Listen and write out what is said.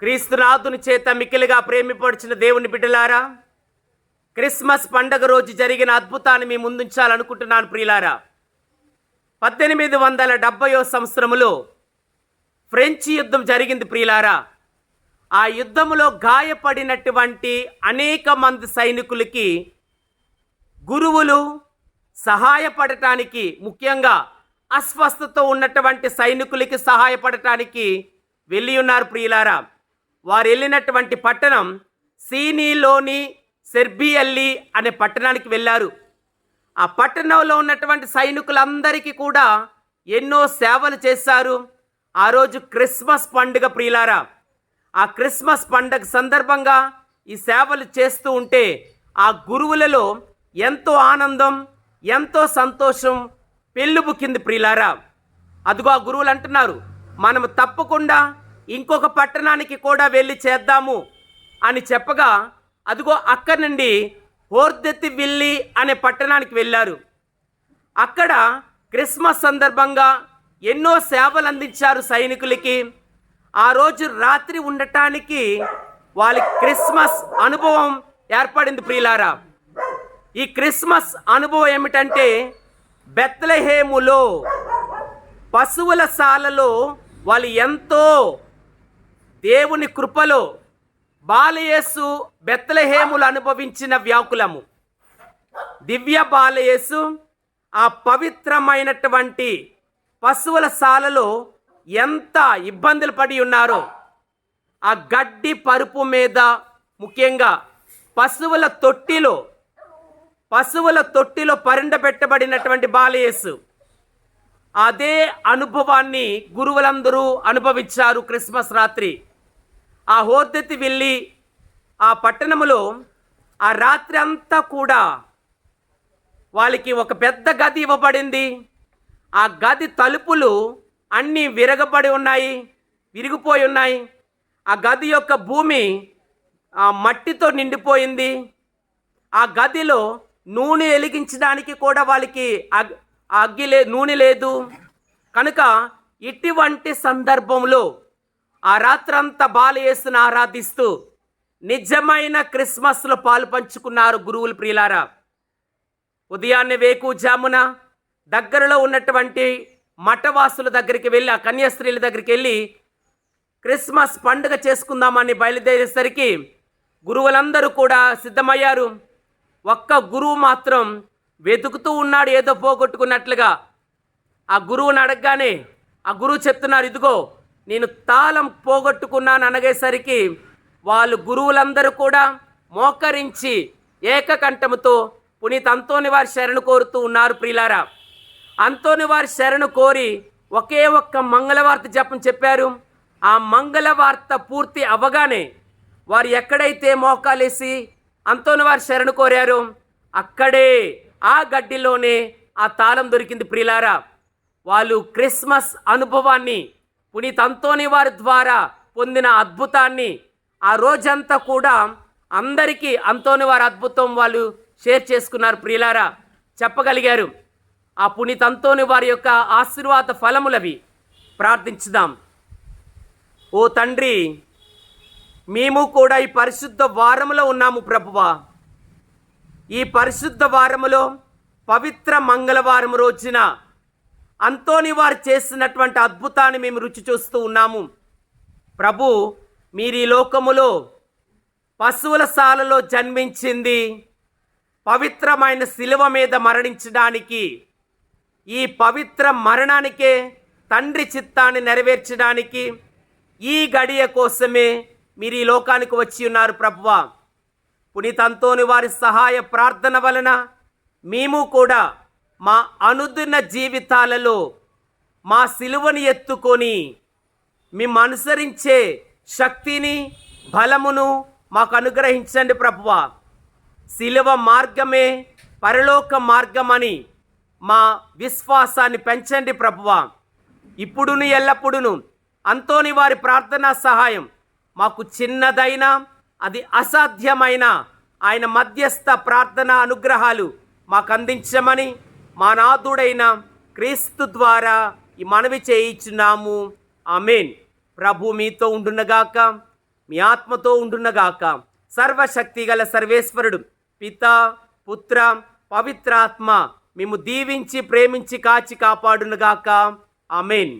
క్రీస్తునాథుని చేత మిక్కిలిగా ప్రేమిపడిచిన దేవుని బిడ్డలారా క్రిస్మస్ పండగ రోజు జరిగిన అద్భుతాన్ని మీ ముందుంచాలనుకుంటున్నాను ప్రియులారా. పద్దెనిమిది వందల డెబ్బయో సంవత్సరములో ఫ్రెంచ్ యుద్ధం జరిగింది ప్రియులారా. ఆ యుద్ధములో గాయపడినటువంటి అనేక మంది సైనికులకి గురువులు సహాయపడటానికి ముఖ్యంగా అస్వస్థత ఉన్నటువంటి సైనికులకి సహాయపడటానికి వెళ్ళి ఉన్నారు ప్రియులారా. వారు వెళ్ళినటువంటి పట్టణం సీనీలోని సెర్బియల్లి అనే పట్టణానికి వెళ్ళారు. ఆ పట్టణంలో ఉన్నటువంటి సైనికులందరికీ కూడా ఎన్నో సేవలు చేశారు. ఆ రోజు క్రిస్మస్ పండుగ ప్రియులారా ఆ క్రిస్మస్ పండుగ సందర్భంగా ఈ సేవలు చేస్తూ ఉంటే ఆ గురువులలో ఎంతో ఆనందం ఎంతో సంతోషం పెళ్ళుబుకింది ప్రియులారా. అదిగో ఆ గురువులు అంటున్నారు మనం తప్పకుండా ఇంకొక పట్టణానికి కూడా వెళ్ళి చేద్దాము అని చెప్పగా అదిగో అక్కడి నుండి హోర్దెత్తి విల్లి అనే పట్టణానికి వెళ్ళారు. అక్కడ క్రిస్మస్ సందర్భంగా ఎన్నో సేవలు అందించారు సైనికులకి. ఆ రోజు రాత్రి ఉండటానికి వాళ్ళ క్రిస్మస్ అనుభవం ఏర్పడింది ప్రియులారా. ఈ క్రిస్మస్ అనుభవం ఏమిటంటే బెత్లహేములో పశువుల శాలలో వాళ్ళు ఎంతో దేవుని కృపలో బాలయేసు బెత్తలహేములు అనుభవించిన వ్యాకులము. దివ్య బాలయేసు ఆ పవిత్రమైనటువంటి పశువుల శాలలో ఎంత ఇబ్బందులు పడి ఉన్నారో ఆ గడ్డి పరుపు మీద ముఖ్యంగా పశువుల తొట్టిలో పశువుల తొట్టిలో పెట్టబడినటువంటి బాలయేసు అదే అనుభవాన్ని గురువులందరూ అనుభవించారు క్రిస్మస్ రాత్రి. ఆ హోర్దెత్తి వెళ్ళి ఆ పట్టణములో ఆ రాత్రి అంతా కూడా వాళ్ళకి ఒక పెద్ద గది ఇవ్వబడింది. ఆ గది తలుపులు అన్నీ విరగబడి ఉన్నాయి విరిగిపోయి ఉన్నాయి. ఆ గది యొక్క భూమి ఆ మట్టితో నిండిపోయింది. ఆ గదిలో నూనె వెలిగించడానికి కూడా వాళ్ళకి ఆ అగ్గి లే నూనె లేదు. కనుక ఇటువంటి సందర్భంలో ఆ రాత్రంతా బాలయేసును ఆరాధిస్తూ నిజమైన క్రిస్మస్లో పాలు పంచుకున్నారు గురువులు ప్రియులారా. ఉదయాన్నే వేకు జామున దగ్గరలో ఉన్నటువంటి మఠవాసుల దగ్గరికి వెళ్ళి ఆ కన్యాస్త్రీల దగ్గరికి వెళ్ళి క్రిస్మస్ పండుగ చేసుకుందామని బయలుదేరేసరికి గురువులందరూ కూడా సిద్ధమయ్యారు. ఒక్క గురువు మాత్రం వెతుకుతూ ఉన్నాడు ఏదో పోగొట్టుకున్నట్లుగా. ఆ గురువుని అడగగానే ఆ గురువు చెప్తున్నారు ఇదిగో నేను తాళం పోగొట్టుకున్నాను అనగేసరికి వాళ్ళు గురువులందరూ కూడా మోకరించి ఏకకంఠముతో పునీత్ అంతోని వారి శరణు కోరుతూ ఉన్నారు ప్రియులారా. అంతోని వారి శరణు కోరి ఒకే ఒక్క మంగళవార్త జపం చెప్పారు. ఆ మంగళవార్త పూర్తి అవ్వగానే వారు ఎక్కడైతే మోకాలేసి అంతోని వారి శరణు కోరారు అక్కడే ఆ గడ్డిలోనే ఆ తాళం దొరికింది ప్రిలారా. వాళ్ళు క్రిస్మస్ అనుభవాన్ని పునీత్ అంతోని వారి ద్వారా పొందిన అద్భుతాన్ని ఆ రోజంతా కూడా అందరికీ అంతోని వారి అద్భుతం వాళ్ళు షేర్ చేసుకున్నారు ప్రియులారా చెప్పగలిగారు. ఆ పునీత్ అంతోని వారి యొక్క ఆశీర్వాద ఫలములవి. ప్రార్థించుదాం. ఓ తండ్రి మేము కూడా ఈ పరిశుద్ధ వారములో ఉన్నాము ప్రభువా. ఈ పరిశుద్ధ వారములో పవిత్ర మంగళవారం రోజున అంతోని వారు చేసినటువంటి అద్భుతాన్ని మేము రుచి చూస్తూ ఉన్నాము. ప్రభు మీరు ఈ లోకములో పశువుల సాలలో జన్మించింది పవిత్రమైన శిలువ మీద మరణించడానికి ఈ పవిత్ర మరణానికే తండ్రి చిత్తాన్ని నెరవేర్చడానికి ఈ గడియ కోసమే మీరు ఈ లోకానికి వచ్చి ఉన్నారు ప్రభువా. పునీతంతోని వారి సహాయ ప్రార్థన వలన మేము కూడా మా అనుదిన జీవితాలలో మా సిలువని ఎత్తుకొని మేము అనుసరించే శక్తిని బలమును మాకు అనుగ్రహించండి ప్రభువ. శిలువ మార్గమే పరలోక మార్గమని మా విశ్వాసాన్ని పెంచండి ప్రభువ. ఇప్పుడును ఎల్లప్పుడును అంతోని వారి ప్రార్థనా సహాయం మాకు చిన్నదైనా అది అసాధ్యమైన ఆయన మధ్యస్థ ప్రార్థన అనుగ్రహాలు మాకు అందించమని మా నాథుడైన క్రీస్తు ద్వారా ఈ మనవి చేయించున్నాము. ఆమెన్. ప్రభు మీతో ఉండునగాక మీ ఆత్మతో ఉండునగాక. సర్వశక్తి గల సర్వేశ్వరుడు పిత పుత్ర పవిత్రాత్మ మేము దీవించి ప్రేమించి కాచి కాపాడునుగాక. ఆమెన్.